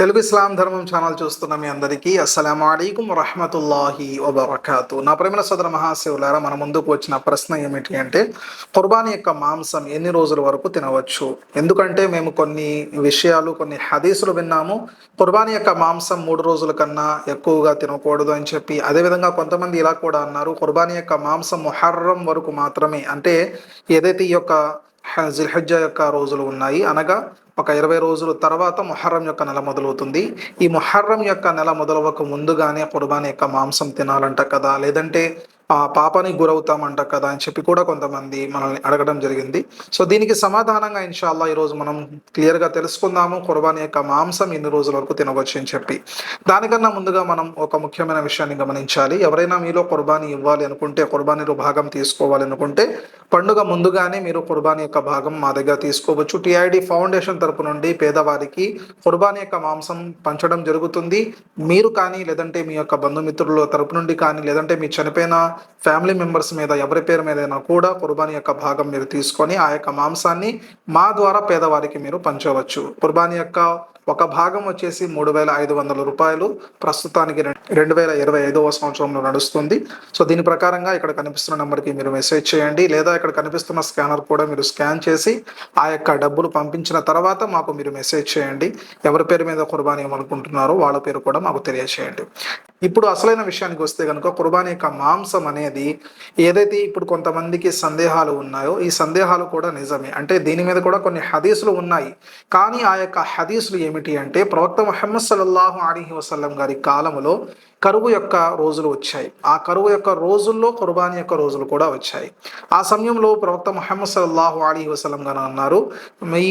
తెలుగు ఇస్లాం ధర్మం ఛానల్ చూస్తున్న మీ అందరికీ అస్సలం అయికం వరహమతుల్లాహి వబర్కాతు. నా ప్రేమ సోదర మహాశివులారా మన ముందుకు వచ్చిన ప్రశ్న ఏమిటి అంటే కుర్బానీ యొక్క మాంసం ఎన్ని రోజుల వరకు తినవచ్చు? ఎందుకంటే మేము కొన్ని విషయాలు కొన్ని హదీసులు విన్నాము కుర్బానీ యొక్క మాంసం మూడు రోజుల కన్నా ఎక్కువగా తినకూడదు అని చెప్పి. అదేవిధంగా కొంతమంది ఇలా కూడా అన్నారు కుర్బానీ యొక్క మాంసం ముహర్రం వరకు మాత్రమే. అంటే ఏదైతే ఈ యొక్క జిల్హజ్జా యొక్క రోజులు ఉన్నాయి. అనగా ఒక ఇరవై రోజుల తర్వాత మొహర్రం యొక్క నెల మొదలవుతుంది. ఈ మొహర్రం యొక్క నెల మొదలవక ముందుగానే కుర్బాన్ యొక్క మాంసం తినాలంట కదా. లేదంటే పాపానికి గురవుతామంట కదా అని చెప్పి కూడా కొంతమంది మనల్ని అడగడం జరిగింది. సో దీనికి సమాధానంగా ఇన్షాల్లా ఈరోజు మనం క్లియర్గా తెలుసుకుందాము. కుర్బానీ యొక్క మాంసం ఎన్ని రోజుల వరకు తినవచ్చు అని చెప్పి. దానికన్నా ముందుగా మనం ఒక ముఖ్యమైన విషయాన్ని గమనించాలి. ఎవరైనా మీలో కుర్బానీ ఇవ్వాలి అనుకుంటే కుర్బానీలో భాగం తీసుకోవాలి అనుకుంటే పండుగ ముందుగానే మీరు కుర్బానీ యొక్క భాగం మా దగ్గర తీసుకోవచ్చు. టిఐడి ఫౌండేషన్ తరపు నుండి పేదవారికి కుర్బానీ యొక్క మాంసం పంచడం జరుగుతుంది. మీరు కానీ లేదంటే మీ యొక్క బంధుమిత్రుల తరపు నుండి కానీ లేదంటే మీ చనిపోయిన ఫ్యామిలీ మెంబర్స్ మీద ఎవరి పేరు మీదైనా కూడా కుర్బానీ యొక్క భాగం మీరు తీసుకొని ఆ యొక్క మాంసాన్ని మా ద్వారా పేదవారికి మీరు పంచవచ్చు. కుర్బానీ యొక్క ఒక భాగం వచ్చేసి మూడు వేల ఐదు వందల రూపాయలు. ప్రస్తుతానికి రెండు వేల ఇరవై ఐదవ సంవత్సరంలో నడుస్తుంది. సో దీని ప్రకారంగా ఇక్కడ కనిపిస్తున్న నెంబర్కి మీరు మెసేజ్ చేయండి. లేదా ఇక్కడ కనిపిస్తున్న స్కానర్ కూడా మీరు స్కాన్ చేసి ఆ యొక్క డబ్బులు పంపించిన తర్వాత మాకు మీరు మెసేజ్ చేయండి. ఎవరి పేరు మీద కుర్బానీ ఇవ్వాలనుకుంటున్నారో వాళ్ళ పేరు కూడా మాకు తెలియచేయండి. ఇప్పుడు అసలైన విషయానికి వస్తే కనుక కుర్బాన్ యొక్క మాంసం అనేది ఏదైతే ఇప్పుడు కొంతమందికి సందేహాలు ఉన్నాయో ఈ సందేహాలు కూడా నిజమే. అంటే దీని మీద కూడా కొన్ని హదీసులు ఉన్నాయి. కానీ ఆ యొక్క హదీసులు ఏమిటి అంటే ప్రవక్త ముహమ్మద్ సల్లల్లాహు అలీహి వసల్లం గారి కాలంలో కరువు యొక్క రోజులు వచ్చాయి. ఆ కరువు యొక్క రోజుల్లో కుర్బాన్ యొక్క రోజులు కూడా వచ్చాయి. ఆ సమయంలో ప్రవక్త ముహమ్మద్ సల్లాహు అలీ వసలం గారు అన్నారు మీ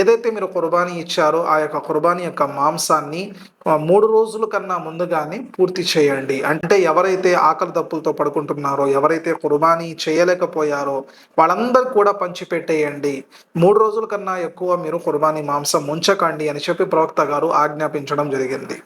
ఏదైతే మీరు కుర్బానీ ఇచ్చారో ఆ యొక్క కుర్బానీ యొక్క మాంసాన్ని మూడు రోజుల కన్నా ముందుగానే పూర్తి చేయండి. అంటే ఎవరైతే ఆకలి దప్పులతో పడుకుంటున్నారో ఎవరైతే కుర్బానీ చేయలేకపోయారో వాళ్ళందరూ కూడా పంచిపెట్టేయండి. మూడు రోజుల కన్నా ఎక్కువ మీరు కుర్బానీ మాంసం ఉంచకండి అని చెప్పి ప్రవక్త గారు ఆజ్ఞాపించడం జరిగింది.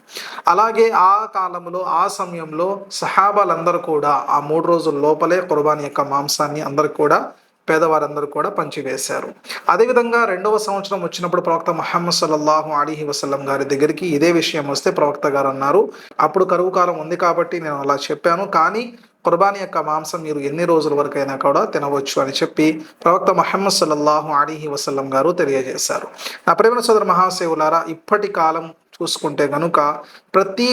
అలాగే ఆ కాలంలో ఆ సమయంలో సహాబాలందరూ కూడా ఆ మూడు రోజుల లోపలే కుర్బానీ యొక్క మాంసాన్ని అందరు కూడా పేదవారందరూ కూడా పంచివేశారు. అదేవిధంగా రెండవ సంవత్సరం వచ్చినప్పుడు ప్రవక్త మహమ్మద్ సల్లల్లాహు అలీహి వసల్లం గారి దగ్గరికి ఇదే విషయం వస్తే ప్రవక్త గారు అన్నారు అప్పుడు కరువు కాలం ఉంది కాబట్టి నేను అలా చెప్పాను కానీ కుర్బానీ యొక్క మాంసం మీరు ఎన్ని రోజుల వరకైనా కూడా తినవచ్చు అని చెప్పి ప్రవక్త మహమ్మద్ సల్లల్లాహు అలీహి వసల్లం గారు తెలియజేశారు. నా ప్రేమ సోదర మహాసేవులారా ఇప్పటి కాలం చూసుకుంటే గనుక ప్రతి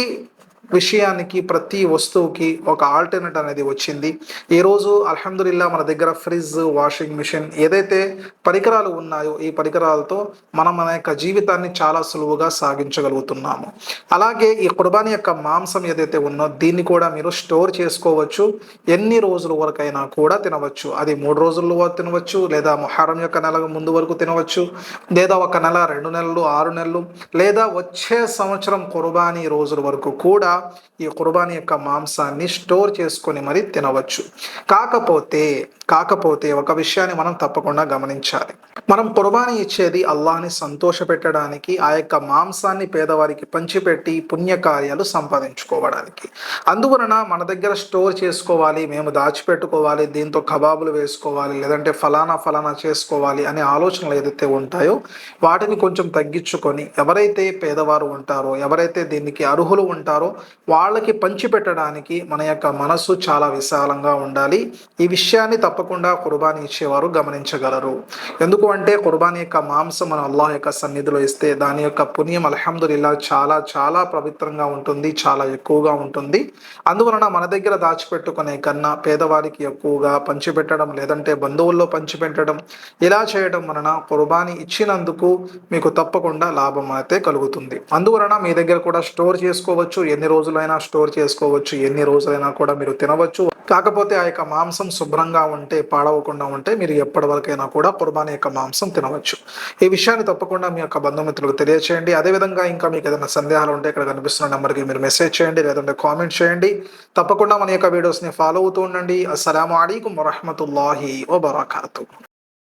విషయానికి ప్రతి వస్తువుకి ఒక ఆల్టర్నేట్ అనేది వచ్చింది. ఈరోజు అల్హమ్దుల్లా మన దగ్గర ఫ్రిడ్జ్ వాషింగ్ మిషన్ ఏదైతే పరికరాలు ఉన్నాయో ఈ పరికరాలతో మనం మన యొక్క జీవితాన్ని చాలా సులువుగా సాగించగలుగుతున్నాము. అలాగే ఈ కుర్బానీ యొక్క మాంసం ఏదైతే ఉన్నో దీన్ని కూడా మీరు స్టోర్ చేసుకోవచ్చు. ఎన్ని రోజుల వరకైనా కూడా తినవచ్చు. అది మూడు రోజుల్లో తినవచ్చు లేదా మొహారం యొక్క నెల ముందు వరకు తినవచ్చు లేదా ఒక నెల రెండు నెలలు ఆరు నెలలు లేదా వచ్చే సంవత్సరం కుర్బానీ రోజుల వరకు కూడా ఈ కుర్బానీ యొక్క మాంసాన్ని స్టోర్ చేసుకొని మరి తినవచ్చు. కాకపోతే కాకపోతే ఒక విషయాన్ని మనం తప్పకుండా గమనించాలి. మనం కుర్బానీ ఇచ్చేది అల్లాహని సంతోష పెట్టడానికి ఆ యొక్క మాంసాన్ని పేదవారికి పంచిపెట్టి పుణ్యకార్యాలు సంపాదించుకోవడానికి. అందువలన మన దగ్గర స్టోర్ చేసుకోవాలి మేము దాచిపెట్టుకోవాలి దీంతో కబాబులు వేసుకోవాలి లేదంటే ఫలానా ఫలానా చేసుకోవాలి అనే ఆలోచనలు ఏదైతే ఉంటాయో వాటిని కొంచెం తగ్గించుకొని ఎవరైతే పేదవారు ఉంటారో ఎవరైతే దీనికి అర్హులు ఉంటారో వాళ్ళకి పంచిపెట్టడానికి మన యొక్క మనసు చాలా విశాలంగా ఉండాలి. ఈ విషయాన్ని తప్పకుండా కుర్బానీ ఇచ్చేవారు గమనించగలరు. ఎందుకు అంటే కుర్బానీ యొక్క మాంసం మన అల్లాహ్ యొక్క సన్నిధిలో ఇస్తే దాని యొక్క పుణ్యం అల్హమ్దుల్లా చాలా చాలా పవిత్రంగా ఉంటుంది చాలా ఎక్కువగా ఉంటుంది. అందువలన మన దగ్గర దాచిపెట్టుకునే కన్నా పేదవారికి ఎక్కువగా పంచిపెట్టడం లేదంటే బంధువుల్లో పంచిపెట్టడం ఇలా చేయడం వలన కుర్బానీ ఇచ్చినందుకు మీకు తప్పకుండా లాభం అయితే కలుగుతుంది. అందువలన మీ దగ్గర కూడా స్టోర్ చేసుకోవచ్చు. ఎన్ని రోజులు రోజులైనా స్టోర్ చేసుకోవచ్చు ఎన్ని రోజులైనా కూడా మీరు తినవచ్చు. కాకపోతే ఆ యొక్క మాంసం శుభ్రంగా ఉంటే పాడవకుండా ఉంటే మీరు ఎప్పటి వరకైనా కూడా కుర్బానీ యొక్క మాంసం తినవచ్చు. ఈ విషయాన్ని తప్పకుండా మీ యొక్క బంధుమిత్రులకు తెలియచేయండి. అదేవిధంగా ఇంకా మీకు ఏదైనా సందేహాలు ఉంటే ఇక్కడ కనిపిస్తున్న నెంబర్కి మీరు మెసేజ్ చేయండి లేదంటే కామెంట్ చేయండి. తప్పకుండా మన యొక్క వీడియోస్ని ఫాలో అవుతూ ఉండండి. అస్సలం అయికం వరహమతుల్లాహి వబర్కాతు.